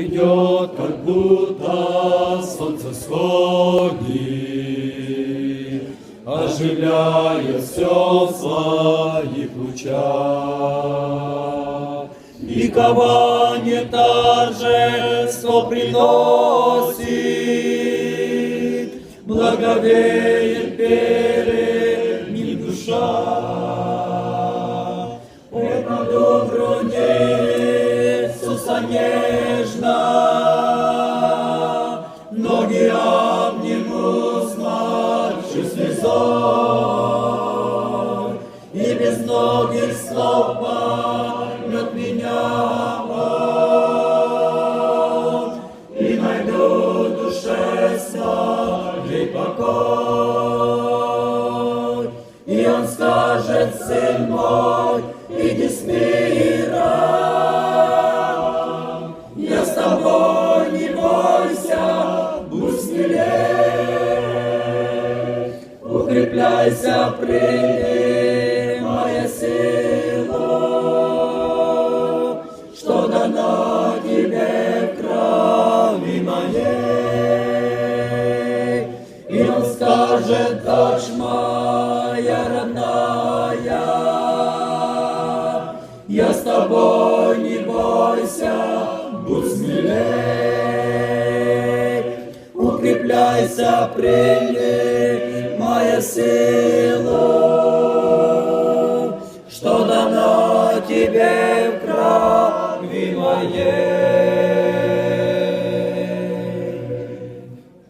придет, как будто солнце сходит, оживляя все в своих лучах. Ликование торжество приносит, благовеет Иисуса нежно, ноги обниму с младшей слезой, и без многих слов поймет меня он, и найду душе своей покой. И он скажет, сын мой, иди с тобой, не бойся, будь смелей, укрепляйся, прими моя сила, что дана тебе в крови моей. И он скажет, дочь моя родная, я с тобой, не бойся, Являйся, моя сила, что дано тебе в крови моей.